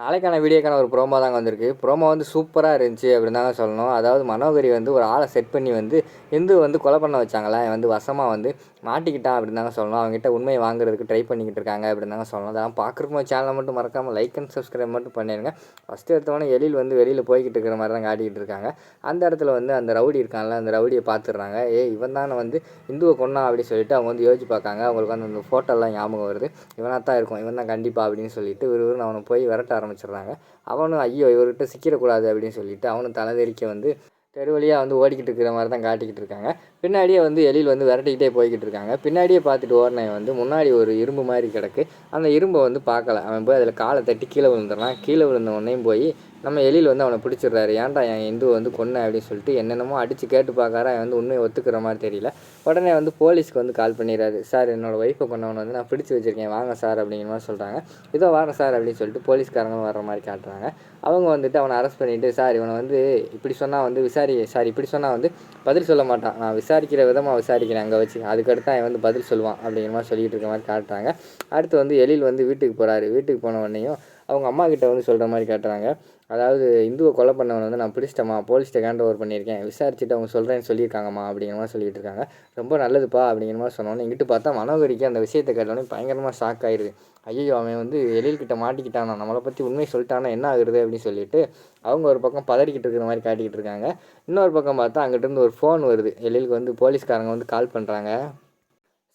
நாளைக்கான வீடியோக்கான ஒரு ப்ரோமோ தாங்க வந்திருக்கு. ப்ரோமோ வந்து சூப்பராக இருந்துச்சு அப்படின்னு தாங்க சொல்லணும். அதாவது மனோகரி வந்து ஒரு ஆளை செட் பண்ணி வந்து இந்து வந்து கொலை பண்ண வச்சாங்களே? வந்து வசமாக வந்து மாட்டிக்கிட்டான் அப்படின்னு தாங்க சொல்லணும். அவங்ககிட்ட உண்மையை வாங்குறதுக்கு ட்ரை பண்ணிக்கிட்டு இருக்காங்க அப்படின்னு தாங்க சொல்லணும். அதெல்லாம் பார்க்குறக்கும் சேனலை மட்டும் மறக்காமல் லைக் அண்ட் சப்ஸ்கிரைப் மட்டும் பண்ணிடுங்க ஃபஸ்ட்டு எடுத்தவொடனே எழில் வந்து வெளியில் போய்கிட்டு இருக்கிற மாதிரி தான் காட்டிக்கிட்டு இருக்காங்க. அந்த இடத்துல வந்து அந்த ரவுடி இருக்கான்ல அந்த ரவுடியை பார்த்துடுறாங்க. ஏ இவன் தானே வந்து இந்துவை கொண்டா அப்படின்னு சொல்லிட்டு அவங்க வந்து யோசிச்சு பார்க்காங்க. அவங்களுக்கு வந்து அந்த ஃபோட்டோலாம் ஞாபகம் வருது. இவனாக தான் இருக்கும். இவன் தான் கண்டிப்பாக அப்படின்னு சொல்லிட்டு விறுவிறுன்னு அவனை போய் விரட்ட ஆரம்பிச்சிடுறாங்க. அவனும் ஐயோ இவர்கிட்ட சிக்கிடக்கூடாது அப்படின்னு சொல்லிட்டு அவனும் தலைதெறிக்க வந்து தெரு வழியாக வந்து ஓடிக்கிட்டு இருக்கிற மாதிரி தான் காட்டிக்கிட்டு இருக்காங்க. பின்னாடியே வந்து எலியில் வந்து விரட்டிக்கிட்டே போய்கிட்டு இருக்காங்க. பின்னாடியே பார்த்துட்டு ஓடினவன் வந்து முன்னாடி ஒரு இரும்பு மாதிரி கிடக்கு. அந்த இரும்பை வந்து பார்க்கல. அவன் போய் அதில் காலை தட்டி கீழே விழுந்துடலாம் கீழே விழுந்த உடனே போய் நம்ம எழில் வந்து அவனை பிடிச்சிடுறாரு. ஏன்டா என் இந்து வந்து கொன்ன? அப்படின்னு சொல்லிட்டு என்னென்னமோ அடித்து கேட்டு பார்க்காரு அவன் வந்து உண்மையை ஒத்துக்கிற மாதிரி தெரியல. உடனே வந்து போலீஸ்க்கு வந்து கால் பண்ணிடுறாரு. சார் என்னோடய ஒய்ஃபை கொண்டவனை வந்து நான் பிடிச்சி வச்சுருக்கேன். வாங்க சார் அப்படிங்கிற மாதிரி சொல்கிறாங்க இதோ வாங்க சார் அப்படின்னு சொல்லிட்டு போலீஸ்காரங்களும் வர மாதிரி காட்டுறாங்க. அவங்க வந்துட்டு அவனை அரெஸ்ட் பண்ணிவிட்டு சார் இவனை வந்து இப்படி சொன்னால் வந்து விசாரி சார் இப்படி சொன்னால் வந்து பதில் சொல்ல மாட்டான். நான் விசாரிக்கிற விதமாக விசாரிக்கிறேன் அங்கே வச்சு. அதுக்கடுத்து அவன் வந்து பதில் சொல்லுவான் அப்படிங்கிற மாதிரி சொல்லிகிட்டு இருக்க மாதிரி காட்டுறாங்க. அடுத்து வந்து எழில் வந்து வீட்டுக்கு போகிறாரு வீட்டுக்கு போன உடனேயும் அவங்க அம்மா கிட்ட வந்து சொல்கிற மாதிரி காட்டுறாங்க. அதாவது இந்துவை கொலை பண்ணவனை வந்து நான் பிடிச்சிட்டேம்மா போலீஸ்கிட்ட ஹேண்ட் ஓவர் பண்ணியிருக்கேன். விசாரிச்சுட்டு அவங்க சொல்கிறேன்னு சொல்லியிருக்காங்கம்மா அப்படிங்கிற மாதிரி சொல்லிட்டு இருக்காங்க. ரொம்ப நல்லதுப்பா அப்படிங்கிற மாதிரி சொன்னோன்னே இங்கிட்டு பார்த்தா மனோகரிக்கு அந்த விஷயத்தை கேட்டோன்னே பயங்கரமாக ஷாக் ஆயிடுது ஐயோ அவன் வந்து எழில்கிட்ட மாட்டிக்கிட்டானா? நம்மளை பற்றி உண்மை சொல்லிட்டானா? என்ன ஆகுறது? அப்படின்னு சொல்லிட்டு அவங்க ஒரு பக்கம் பதறிக்கிட்டு இருக்கிற மாதிரி காட்டிக்கிட்டு இருக்காங்க. இன்னொரு பக்கம் பார்த்தா அங்கிட்டிருந்து ஒரு ஃபோன் வருது. எழிலுக்கு வந்து போலீஸ்காரங்க வந்து கால் பண்ணுறாங்க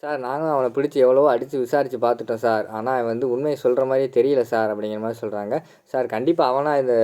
சார் நாங்களும் அவனை பிடிச்சி எவ்வளவோ அடித்து விசாரித்து பார்த்துட்டோம் சார். ஆனால் அவன் வந்து உண்மையை சொல்கிற மாதிரியே தெரியல சார் அப்படிங்கிற மாதிரி சொல்கிறாங்க சார் கண்டிப்பாக அவனாக இந்த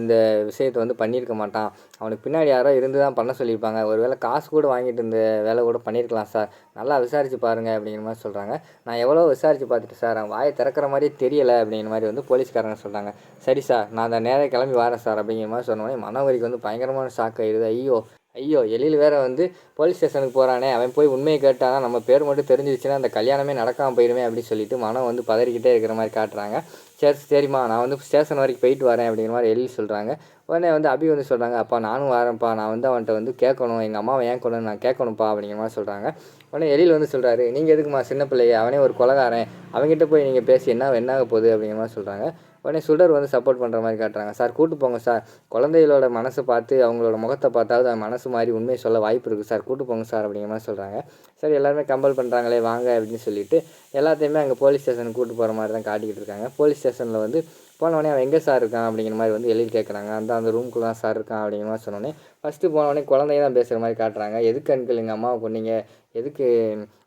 இந்த விஷயத்தை வந்து பண்ணியிருக்க மாட்டான். அவனுக்கு பின்னாடி யாரோ இருந்து தான் பண்ண சொல்லியிருப்பாங்க. ஒரு வேளை காசு கூட வாங்கிட்டு இந்த வேலை கூட பண்ணியிருக்கலாம் சார். நல்லா விசாரித்து பாருங்கள் அப்படிங்கிற மாதிரி சொல்கிறாங்க நான் எவ்வளோ விசாரித்து பார்த்துட்டேன் சார். அவன் வாயை திறக்கிற மாதிரியே தெரியலை அப்படிங்கிற மாதிரி வந்து போலீஸ்காரங்க சொல்கிறாங்க சரி சார் நான் அந்த நேரம் கிளம்பி வரேன் சார் அப்படிங்கிற மாதிரி சொன்னோடனே மனோகரிக்கு வந்து பயங்கரமான ஷாக் ஆயிடுது. ஐயோ. ஐயோ எழில் வேற வந்து போலீஸ் ஸ்டேஷனுக்கு போகிறானே அவன் போய் உண்மையை கேட்டானா நம்ம பேர் மட்டும் தெரிஞ்சிருச்சுன்னா அந்த கல்யாணமே நடக்காமல் போயிடுமே அப்படின்னு சொல்லிட்டு மனம் வந்து பதறிக்கிட்டே இருக்கிற மாதிரி காட்டுறாங்க. சரி சரிம்மா நான் வந்து ஸ்டேஷன் வரைக்கும் போயிட்டு வரேன் அப்படிங்கிற மாதிரி எழுதி சொல்கிறாங்க உடனே வந்து அபி வந்து சொல்கிறாங்க அப்பா நானும் வரேன்ப்பா. நான் வந்து அவன்கிட்ட வந்து கேட்கணும். எங்கள் அம்மாவை ஏன் கொண்டு நான் கேட்கணும்ப்பா அப்படிங்கிற மாதிரி சொல்கிறாங்க உடனே எழில் வந்து சொல்கிறாரு நீங்கள் எதுக்குமா சின்ன பிள்ளைய? அவனே ஒரு கொலகாரன். அவங்ககிட்ட போய் நீங்கள் பேசி என்ன என்னாக போகுது? அப்படிங்கிற மாதிரி சொல்கிறாங்க உடனே சுடர் வந்து சப்போர்ட் பண்ணுற மாதிரி காட்டுறாங்க. சார் கூட்டு போங்க சார். குழந்தைகளோட மனசை பார்த்து அவங்களோட முகத்தை பார்த்தாவது அவன் மனசு மாதிரி உண்மையை சொல்ல வாய்ப்பு இருக்குது சார் கூட்டு போங்க சார் அப்படிங்கிற மாதிரி சொல்கிறாங்க சரி எல்லாருமே கம்பல் பண்ணுறாங்களே வாங்க அப்படின்னு சொல்லிட்டு எல்லாத்தையுமே அங்கே போலீஸ் ஸ்டேஷனுக்கு கூட்டு போகிற மாதிரி தான் காட்டிக்கிட்டு இருக்காங்க. போலீஸ் ஸ்டேஷனில் வந்து போனவொடனே அவன் எங்கே சார் இருக்கான் அப்படிங்கிற மாதிரி வந்து எழுதி கேட்குறாங்க அந்த அந்த ரூம்குள்ள தான் சார் இருக்கான் அப்படிங்கிற மாதிரி சொன்னோடனே ஃபஸ்ட்டு போனவொடனே குழந்தைய தான் பேசுகிற மாதிரி காட்டுறாங்க. எதுக்கு அன்கள் எங்கள் அம்மாவை கொன்னீங்க? எதுக்கு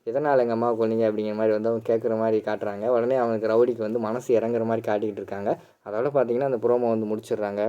எதனால் எங்கள் அம்மாவை கொன்னீங்க அப்படிங்கிற மாதிரி வந்து அவங்க கேட்குற மாதிரி காட்டுறாங்க. உடனே அவனுக்கு ரவுடிக்கு வந்து மனசு இறங்குற மாதிரி காட்டிக்கிட்டு இருக்காங்க. அதோட பார்த்தீங்கன்னா அந்த ப்ரோமோ வந்து முடிச்சிடுறாங்க.